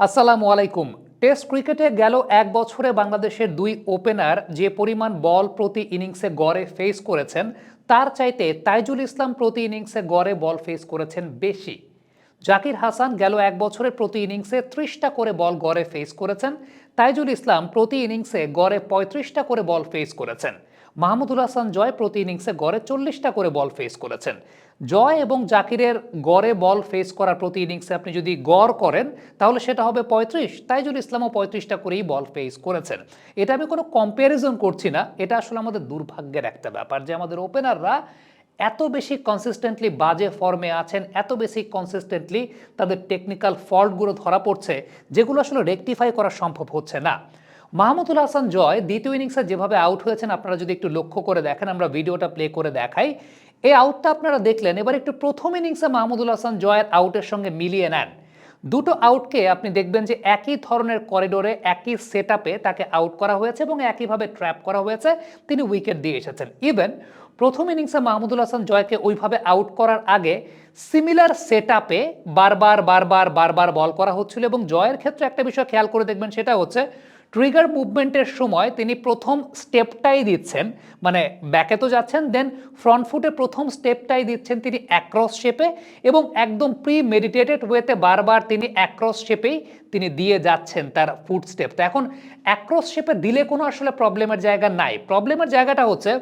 আসসালামু আলাইকুম। টেস্ট ক্রিকেটে গেল এক বছরে বাংলাদেশের দুই ওপেনার যে পরিমাণ বল প্রতি ইনিংসে গড়ে ফেস করেছেন, তার চাইতে তাইজুল ইসলাম প্রতি ইনিংসে গড়ে বল ফেস করেছেন বেশি। জাকির হাসান গেল এক বছরে প্রতি ইনিংসে ত্রিশটা করে বল গড়ে ফেস করেছেন, তাইজুল ইসলাম প্রতি ইনিংসে গড়ে পঁয়ত্রিশটা করে বল ফেস করেছেন। মাহমুদুল হাসান জয় প্রতি ইনিংসে গড়ে চল্লিশটা করে বল ফেস করেছেন। জয় এবং জাকিরের গড়ে বল ফেস করার প্রতি ইনিংসে আপনি যদি গড় করেন, তাহলে সেটা হবে পঁয়ত্রিশ। তাইজুল ইসলামও পঁয়ত্রিশটা করেই বল ফেস করেছেন। এটা আমি কোনো কম্প্যারিজন করছি না। এটা আসলে আমাদের দুর্ভাগ্যের একটা ব্যাপার যে আমাদের ওপেনাররা এত বেশি কনসিস্টেন্টলি বাজে ফর্মে আছেন, এত বেশি কনসিস্টেন্টলি তাদের টেকনিক্যাল ফল্টগুলো ধরা পড়ছে, যেগুলো আসলে রেকটিফাই করা সম্ভব হচ্ছে না। মাহমুদুল হাসান জয় দ্বিতীয় ইনিংসে যেভাবে আউট হয়েছেন, আপনারা যদি একটু লক্ষ্য করে দেখেন, আমরা ভিডিওটা প্লে করে দেখাই। এই আউটটা আপনারা দেখলেন, এবার একটু প্রথম ইনিংসে মাহমুদুল হাসান জয়ের আউটের সঙ্গে মিলিয়ে নেন। দুটো আউটকে আপনি দেখবেন যে একই ধরনের করিডোরে একই সেট তাকে আউট করা হয়েছে এবং একইভাবে ট্র্যাপ করা হয়েছে। তিনি উইকেট দিয়ে এসেছেন। ইভেন প্রথম ইনিংসে মাহমুদুল হাসান জয়কে ওইভাবে আউট করার আগে সিমিলার সেট বারবার বারবার বারবার বল করা হচ্ছিল এবং জয়ের ক্ষেত্রে একটা বিষয় খেয়াল করে দেখবেন, সেটা হচ্ছে ট্রিগার মুভমেন্টের সময় তিনি প্রথম স্টেপটাই দিচ্ছেন মানে ব্যাকে তো যাচ্ছেন, দেন ফ্রন্ট ফুটে প্রথম স্টেপটাই দিচ্ছেন তিনি অ্যাক্রস শেপে এবং একদম প্রি মেডিটেটেড ওয়েতে বারবার তিনি অ্যাক্রস শেপেই তিনি দিয়ে যাচ্ছেন তার ফুট স্টেপটা এখন অ্যাক্রস শেপে দিলে কোনো আসলে প্রবলেমের জায়গা নাই। প্রবলেমের জায়গাটা হচ্ছে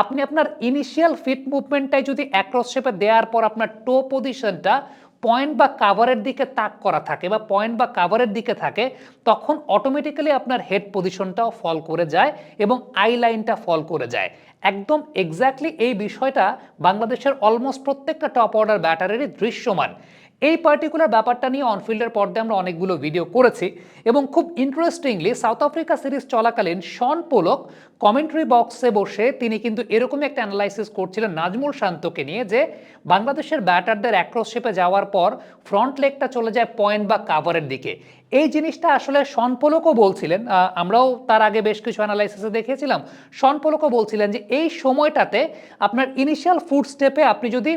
আপনি আপনার ইনিশিয়াল ফিট মুভমেন্টটাই যদি অ্যাক্রস শেপে দেওয়ার পর আপনার টো পজিশনটা পয়েন্ট বা কাভারের দিকে তাক করা থাকে বা পয়েন্ট বা কাভারের দিকে থাকে, তখন অটোমেটিক্যালি আপনার হেড পজিশনটাও ফল করে যায় এবং আই লাইনটা ফল করে যায়। একদম এক্স্যাক্টলি এই বিষয়টা বাংলাদেশের অলমোস্ট প্রত্যেকটা টপ অর্ডার ব্যাটারেরই দৃশ্যমান। এই পার্টিকুলার ব্যাপারটা নিয়ে অনফিল্ডের পর্দায় আমরা অনেকগুলো ভিডিও করেছি এবং খুব ইন্টারেস্টিংলি সাউথ আফ্রিকা সিরিজ চলাকালীন শন পোলক কমেন্ট্রি বক্সে বসে তিনি কিন্তু এরকমই একটা অ্যানালাইসিস করছিলেন নাজমুল শান্তকে নিয়ে যে বাংলাদেশের ব্যাটারদের অ্যাক্রস শেপে যাওয়ার পর ফ্রন্ট লেগটা চলে যায় পয়েন্ট বা কাভারের দিকে। এই জিনিসটা আসলে শন পোলকও বলছিলেন আমরাও তার আগে বেশ কিছু অ্যানালাইসিসে দেখেছিলাম। শন পোলকও বলছিলেন যে এই সময়টাতে আপনার ইনিশিয়াল ফুড স্টেপে আপনি যদি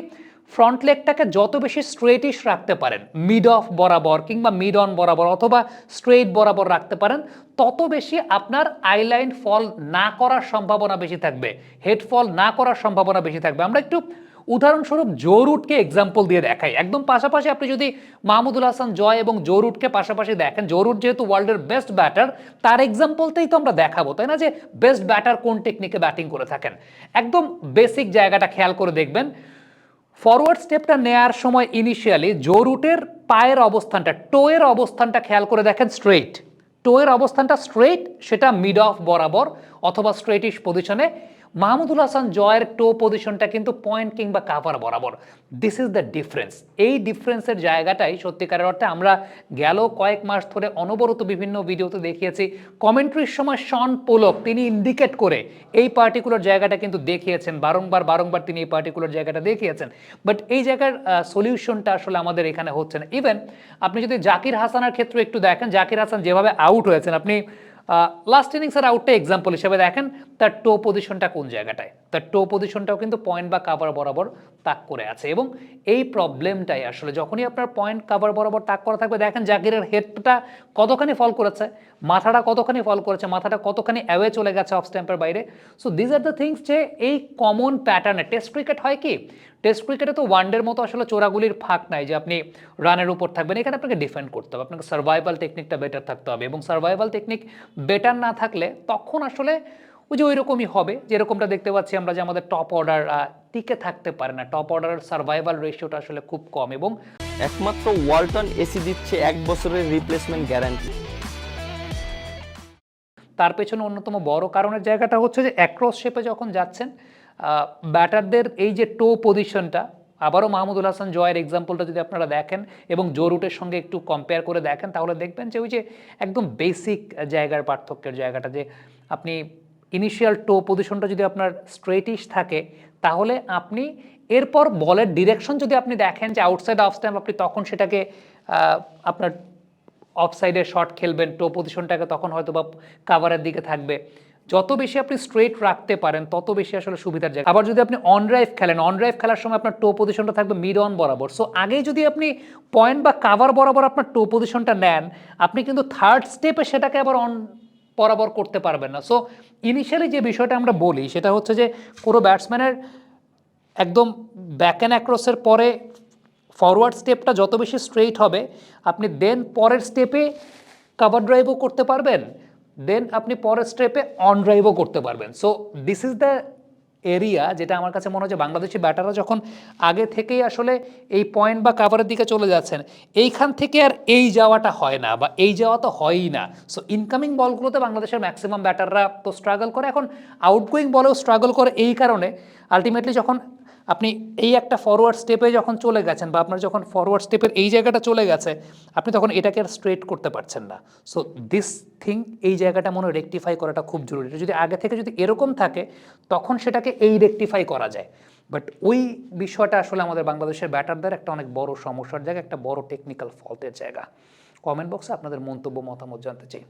ফ্রন্ট লেগটাকে যত বেশি স্ট্রেটিশ রাখতে পারেন মিড অফ বরাবর কিংবা মিড অন বরাবর অথবা স্ট্রেট বরাবর রাখতে পারেন, তত বেশি আপনার আইলাইন ফল না করার সম্ভাবনা বেশি থাকবে হেড ফল না করার সম্ভাবনা বেশি থাকবে। আমরা একটু উদাহরণস্বরূপ জোরুটকে এক্সাম্পল দিয়ে দেখাই। একদম পাশাপাশি আপনি যদি মাহমুদুল হাসান, জয় এবং জোরুটকে পাশাপাশি দেখেন জোরুট যেহেতু ওয়ার্ল্ডের বেস্ট ব্যাটার তার এক্সাম্পলতেই তো আমরা দেখাবো, তাই না? যে বেস্ট ব্যাটার কোন টেকনিকে ব্যাটিং করে থাকেন। একদম বেসিক জায়গাটা খেয়াল করে দেখবেন ফরওয়ার্ড স্টেপটা নেয়ার সময় ইনিশিয়ালি জোরুটের পায়ের অবস্থানটা, টোয়ের অবস্থানটা খেয়াল করে দেখেন স্ট্রেইট টোয়ের অবস্থানটা স্ট্রেইট সেটা মিড অফ বরাবর অথবা স্ট্রেটিশ পজিশনে মাহমুদুল হাসান জয়ের টো পজিশনটা কিন্তু পয়েন্ট কিংবা কাভার বরাবর। দিস ইজ দ্য ডিফারেন্স এই ডিফারেন্সের জায়গাটাই সত্যিকারের অর্থে আমরা গেল কয়েক মাস ধরে অনবরত বিভিন্ন ভিডিওতে দেখিয়েছি। কমেন্ট্রির সময় শন পোলক তিনি ইন্ডিকেট করে এই পার্টিকুলার জায়গাটা কিন্তু দেখিয়েছেন। বারংবার বারংবার তিনি এই পার্টিকুলার জায়গাটা দেখিয়েছেন। বাট এই জায়গার সলিউশনটা আসলে আমাদের এখানে হচ্ছে না। ইভেন আপনি যদি জাকির হাসানের ক্ষেত্রে একটু দেখেন, জাকির হাসান যেভাবে আউট হয়েছেন, আপনি লাস্ট ইনিংসের আউটটা এক্সাম্পল হিসেবে দেখেন, তার টো পজিশনটা কোন জায়গাটায়? তার টো পজিশনটাও কিন্তু পয়েন্ট বা কাভার বরাবর তাক করে আছে এবং এই প্রবলেমটাই আসলে যখনই আপনার পয়েন্ট কাভার বরাবর তাক করা থাকবে, দেখেন জাকিরের হেডটা কতখানি ফল করেছে, মাথাটা কতখানি ফল করেছে, মাথাটা কতখানি অ্যাওয়ে চলে গেছে অফ স্ট্যাম্পের বাইরে। So these are the things যে এই কমন প্যাটার্নে টেস্ট ক্রিকেট হয় কি? টেস্ট ক্রিকেটে তো ওয়ানডের মতো আসলে চোরাগুলির ফাঁক নাই যে আপনি রানের উপর থাকবেন, এখানে আপনাকে ডিফেন্ড করতে হবে, আপনাকে সার্ভাইভাল টেকনিকটা বেটার থাকতে হবে এবং সার্ভাইভাল টেকনিক বেটার না থাকলে তখন আসলে ওই যে ওই রকমই হবে। যেরকমটা দেখতে পাচ্ছি আমরা যে আমাদের টপ অর্ডার টিকে থাকতে পারে না। টপ অর্ডারের সার্ভাইভাল রেশিওটা আসলে খুব কম এবং একমাত্র ওয়ালটন এসি দিচ্ছে এক বছরের রিপ্লেসমেন্ট গ্যারান্টি তার পেছনে অন্যতম বড় কারণের জায়গাটা হচ্ছে যে অ্যাক্রস শেপে যখন যাচ্ছেন ব্যাটারদের এই যে টো পজিশনটা আবারও মাহমুদুল হাসান জয়ের এক্সাম্পলটা যদি আপনারা দেখেন এবং জো রুটের সঙ্গে একটু কম্পেয়ার করে দেখেন, তাহলে দেখবেন যে ওই যে একদম বেসিক জায়গার পার্থক্যের জায়গাটা যে আপনি ইনিশিয়াল টো পজিশনটা যদি আপনার স্ট্রেটিশ থাকে, তাহলে আপনি এরপর বলের ডিরেকশন যদি আপনি দেখেন যে আউটসাইড অফ স্ট্যাম্প আপনি তখন সেটাকে আপনার অফসাইডে শট খেলবেন টো পজিশনটাকে তখন হয়তো বা কাভারের দিকে থাকবে। যত বেশি আপনি স্ট্রেট রাখতে পারেন, তত বেশি আসলে সুবিধার জায়গা। আবার যদি আপনি অন ড্রাইভ খেলেন অন ড্রাইভ খেলার সময় আপনার টো পজিশনটা থাকবে মিড অন বরাবর। সো আগে যদি আপনি পয়েন্ট বা কাভার বরাবর আপনার টো পজিশনটা নেন, আপনি কিন্তু থার্ড স্টেপে সেটাকে আবার অন বরাবর করতে পারবেন না। সো ইনিশিয়ালি যে বিষয়টা আমরা বলি, সেটা হচ্ছে যে কোনো ব্যাটসম্যানের একদম ব্যাক অ্যান্ড অ্যাক্রসের পরে ফরওয়ার্ড স্টেপটা যত বেশি স্ট্রেইট হবে, আপনি দেন পরের স্টেপে কাভার ড্রাইভও করতে পারবেন। দেন আপনি পরের স্টেপে অন ড্রাইভও করতে পারবেন। So this is the area যেটা আমার কাছে মনে হচ্ছে বাংলাদেশি ব্যাটাররা যখন আগে থেকেই আসলে এই পয়েন্ট বা কাভারের দিকে চলে যাচ্ছেন, এইখান থেকে আর এই যাওয়াটা হয় না বা এই যাওয়া তো হয়ই না। সো ইনকামিং বলগুলোতে বাংলাদেশের ম্যাক্সিমাম ব্যাটাররা তো স্ট্রাগল করে। এখন আউটগোয়িং বলেও স্ট্রাগল করে এই কারণে। আলটিমেটলি যখন আপনি এই একটা ফরওয়ার্ড স্টেপে যখন চলে গেছেন বা আপনার যখন ফরওয়ার্ড স্টেপের এই জায়গাটা চলে গেছে, আপনি তখন এটাকে আর স্ট্রেট করতে পারছেন না। সো দিস থিং এই জায়গাটা মনে রেকটিফাই করাটা খুব জরুরি। যদি আগে থেকে যদি এরকম থাকে, তখন সেটাকে এই রেকটিফাই করা যায়। বাট ওই বিষয়টা আসলে আমাদের বাংলাদেশের ব্যাটারদের একটা অনেক বড় সমস্যার জায়গা, একটা বড় টেকনিক্যাল ফল্টের জায়গা। কমেন্ট বক্সে আপনাদের মন্তব্য, মতামত জানতে চাই।